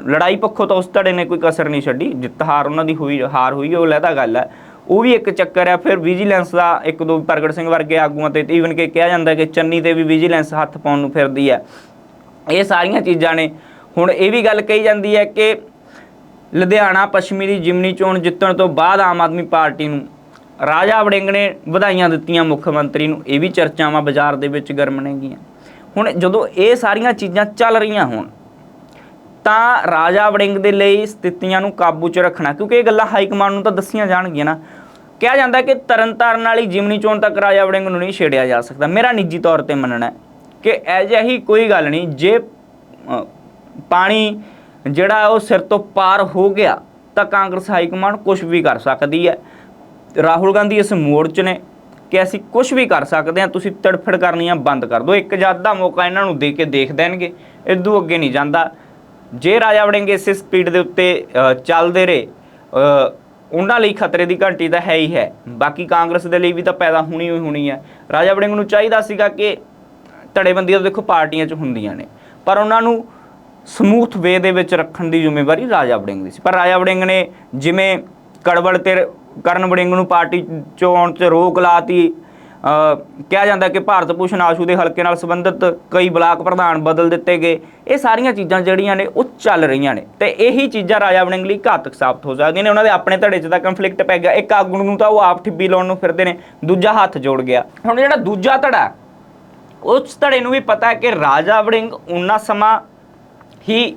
ਲੜਾਈ ਪੱਖੋਂ ਤਾਂ ਉਸ ਧੜੇ ਨੇ ਕੋਈ ਕਸਰ ਨਹੀਂ ਛੱਡੀ। ਜਿੱਤ ਹਾਰ ਉਹਨਾਂ ਦੀ ਹੋਈ, ਹਾਰ ਹੋਈ, ਉਹ ਲੈਦਾ ਗੱਲ ਹੈ। ਉਹ ਵੀ ਇੱਕ ਚੱਕਰ ਹੈ, ਫਿਰ ਵਿਜੀਲੈਂਸ ਦਾ ਇੱਕ ਦੋ ਪ੍ਰਗਟ ਸਿੰਘ ਵਰਗੇ ਆਗੂਆਂ ਤੇ ਈਵਨ ਕਿ ਕਿਹਾ ਜਾਂਦਾ ਕਿ ਚੰਨੀ ਤੇ ਵੀ ਵਿਜੀਲੈਂਸ ਹੱਥ ਪਾਉਣ ਨੂੰ ਫਿਰਦੀ ਹੈ। ਇਹ ਸਾਰੀਆਂ ਚੀਜ਼ਾਂ ਨੇ। ਹੁਣ ਇਹ ਵੀ ਗੱਲ ਕਹੀ ਜਾਂਦੀ ਹੈ ਕਿ ਲੁਧਿਆਣਾ ਪੱਛਮੀ ਦੀ ਜਿਮਨੀ ਚੋਣ ਜਿੱਤਣ ਤੋਂ ਬਾਅਦ ਆਮ ਆਦਮੀ ਪਾਰਟੀ ਨੂੰ ਰਾਜਾ ਵੜਿੰਗ ਨੇ ਵਧਾਈਆਂ ਦਿੱਤੀਆਂ ਮੁੱਖ ਮੰਤਰੀ ਨੂੰ। ਇਹ ਵੀ ਚਰਚਾਵਾਂ ਬਾਜ਼ਾਰ ਦੇ ਵਿੱਚ ਗਰਮ ਨੇਗੀਆਂ। ਹੁਣ ਜਦੋਂ ਇਹ ਸਾਰੀਆਂ ਚੀਜ਼ਾਂ ਚੱਲ ਰਹੀਆਂ ਹੋਣ ਤਾਂ ਰਾਜਾ ਵੜਿੰਗ ਦੇ ਲਈ ਸਥਿਤੀਆਂ ਨੂੰ ਕਾਬੂ 'ਚ ਰੱਖਣਾ, ਕਿਉਂਕਿ ਇਹ ਗੱਲਾਂ ਹਾਈ ਕਮਾਂਡ ਨੂੰ ਤਾਂ ਦੱਸੀਆਂ ਜਾਣਗੀਆਂ ਨਾ। ਕਿਹਾ ਜਾਂਦਾ ਕਿ ਤਰਨਤਾਰਨ ਵਾਲੀ ਜਿਮਨੀ ਚੋਣ ਤੱਕ ਰਾਜਾ ਵੜਿੰਗ ਨੂੰ ਨਹੀਂ ਛੇੜਿਆ ਜਾ ਸਕਦਾ। ਮੇਰਾ ਨਿੱਜੀ ਤੌਰ ਤੇ ਮੰਨਣਾ ਹੈ ਕਿ ਅਜਿਹੀ ਕੋਈ ਗੱਲ ਨਹੀਂ, ਜੇ ਪਾਣੀ ਜਿਹੜਾ ਉਹ ਸਿਰ ਤੋਂ ਪਾਰ ਹੋ ਗਿਆ, ਤਾਂ ਕਾਂਗਰਸ ਹਾਈ ਕਮਾਂਡ ਕੁਝ ਵੀ ਕਰ ਸਕਦੀ ਹੈ। ਰਾਹੁਲ ਗਾਂਧੀ ਇਸ ਮੋੜ 'ਚ ਨੇ ਕਿ ਅਸੀਂ ਕੁਝ ਵੀ ਕਰ ਸਕਦੇ ਹਾਂ, ਤੁਸੀਂ ਤੜਫੜ ਕਰਨੀਆਂ ਬੰਦ ਕਰ ਦਿਓ। ਇੱਕ ਜੱਦ ਦਾ ਮੌਕਾ ਇਹਨਾਂ ਨੂੰ ਦੇ ਕੇ ਦੇਖ ਦੇਣਗੇ ਇਦੋਂ ਅੱਗੇ ਨਹੀਂ ਜਾਂਦਾ। ਜੇ ਰਾਜਾ ਵੜਿੰਗ ਇਸੇ ਸਪੀਡ ਦੇ ਉੱਤੇ ਚੱਲਦੇ ਰਹੇ ਉਹਨਾਂ ਲਈ ਖਤਰੇ ਦੀ ਘੰਟੀ ਤਾਂ ਹੈ ਹੀ ਹੈ। ਬਾਕੀ ਕਾਂਗਰਸ ਦੇ ਲਈ ਵੀ ਤਾਂ ਪੈਦਾ ਹੋਣੀ ਹੀ ਹੋਣੀ ਹੈ। ਰਾਜਾ ਵੜਿੰਗ ਨੂੰ ਚਾਹੀਦਾ ਸੀਗਾ ਕਿ ਧੜੇਬੰਦੀਆਂ ਤਾਂ ਦੇਖੋ ਪਾਰਟੀਆਂ 'ਚ ਹੁੰਦੀਆਂ ਨੇ ਪਰ ਉਹਨਾਂ ਨੂੰ ਸਮੂਥ ਵੇ ਦੇ ਵਿੱਚ ਰੱਖਣ ਦੀ ਜ਼ਿੰਮੇਵਾਰੀ ਰਾਜਾ ਵੜਿੰਗ ਦੀ ਸੀ। ਪਰ ਰਾਜਾ ਵੜਿੰਗ ਨੇ ਜਿਵੇਂ ਕੜਵੜ ਤੇ ਕਰਨ ਵੜਿੰਗ ਨੂੰ ਪਾਰਟੀ ਚੋਂ ਆਉਣ 'ਚ ਰੋਕ ਲਾਤੀ ਅ, ਕਿਹਾ ਜਾਂਦਾ ਕਿ ਭਾਰਤ ਭੂਸ਼ਣ ਆਸ਼ੂ ਦੇ ਹਲਕੇ ਨਾਲ ਸੰਬੰਧਿਤ ਕਈ ਬਲਾਕ ਪ੍ਰਧਾਨ ਬਦਲ ਦਿੱਤੇ ਗਏ। ਇਹ ਸਾਰੀਆਂ ਚੀਜ਼ਾਂ ਜਿਹੜੀਆਂ ਨੇ ਉਹ ਚੱਲ ਰਹੀਆਂ ਨੇ ਤੇ ਇਹੀ ਚੀਜ਼ਾਂ ਰਾਜਾ ਵੜਿੰਗ ਲਈ ਘਾਤਕ ਸਾਬਤ ਹੋ ਸਕਦੀਆਂ ਨੇ। ਉਹਨਾਂ ਦੇ ਆਪਣੇ ਧੜੇ 'ਚ ਤਾਂ ਕਨਫਲਿਕਟ ਪੈ ਗਿਆ। ਇੱਕ ਆਗੂ ਨੂੰ ਤਾਂ ਉਹ ਆਪ ਠਿੱਬੀ ਲਾਉਣ ਨੂੰ ਫਿਰਦੇ ਨੇ, ਦੂਜਾ ਹੱਥ ਜੋੜ ਗਿਆ। ਹੁਣ ਜਿਹੜਾ ਦੂਜਾ ਧੜਾ ਉਸ ਧੜੇ ਨੂੰ ਵੀ ਪਤਾ ਹੈ ਕਿ ਰਾਜਾ ਵੜਿੰਗ ਉਨਾ ਸਮਾਂ ਹੀ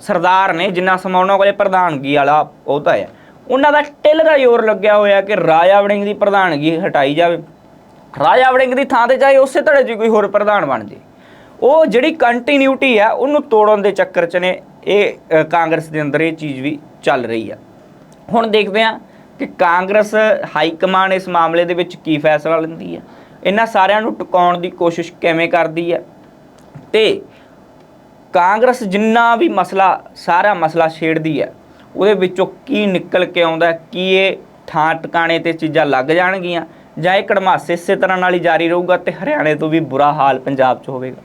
ਸਰਦਾਰ ਨੇ, ਜਿੰਨਾ ਸਮਾਂ ਉਹਨਾਂ ਕੋਲੇ ਪ੍ਰਧਾਨਗੀ ਵਾਲਾ ਅਹੁਦਾ ਹੈ। ਉਹਨਾਂ ਦਾ ਟਿਲ ਦਾ ਜ਼ੋਰ ਲੱਗਿਆ ਹੋਇਆ ਕਿ ਰਾਜਾ ਵੜਿੰਗ ਦੀ ਪ੍ਰਧਾਨਗੀ ਹਟਾਈ ਜਾਵੇ। ਰਾਜਾ ਵੜਿੰਗ ਦੀ ਥਾਂ ਤੇ ਚਾਹੇ ਉਸੇ ਧੜੇ 'ਚ ਕੋਈ ਹੋਰ ਪ੍ਰਧਾਨ ਬਣ ਜੇ। ਉਹ ਜਿਹੜੀ ਕੰਟੀਨਿਊਟੀ ਹੈ ਉਹਨੂੰ ਤੋੜਨ ਦੇ ਚੱਕਰ 'ਚ ਨੇ, ਇਹ ਕਾਂਗਰਸ ਦੇ ਅੰਦਰ ਇਹ ਚੀਜ਼ ਵੀ ਚੱਲ ਰਹੀ ਆ। ਹੁਣ ਦੇਖਦੇ ਹਾਂ ਕਿ ਕਾਂਗਰਸ ਹਾਈ ਕਮਾਂਡ ਇਸ ਮਾਮਲੇ ਦੇ ਵਿੱਚ ਕੀ ਫੈਸਲਾ ਲੈਂਦੀ ਹੈ ਇਹਨਾਂ ਸਾਰਿਆਂ ਨੂੰ ਟਿਕਾਉਣ ਦੀ ਕੋਸ਼ਿਸ਼ ਕਿਵੇਂ ਕਰਦੀ ਹੈ ਤੇ ਕਾਂਗਰਸ ਜਿੰਨਾ ਵੀ ਮਸਲਾ, ਸਾਰਾ ਮਸਲਾ ਛੇੜਦੀ ਹੈ ਉਹਦੇ ਵਿੱਚੋਂ ਕੀ ਨਿਕਲ ਕੇ ਆਉਂਦਾ ਕੀ ਇਹ ਥਾਂ ਟਿਕਾਣੇ ਤੇ ਚੀਜ਼ਾਂ ਲੱਗ ਜਾਣਗੀਆਂ ਜਾਂ ਇਹ ਕੜਮਾਸ ਇਸੇ ਤਰ੍ਹਾਂ ਨਾਲ ਹੀ ਜਾਰੀ ਰਹੂਗਾ ਤੇ ਹਰਿਆਣੇ ਤੋਂ ਵੀ ਬੁਰਾ ਹਾਲ ਪੰਜਾਬ 'ਚ ਹੋਵੇਗਾ।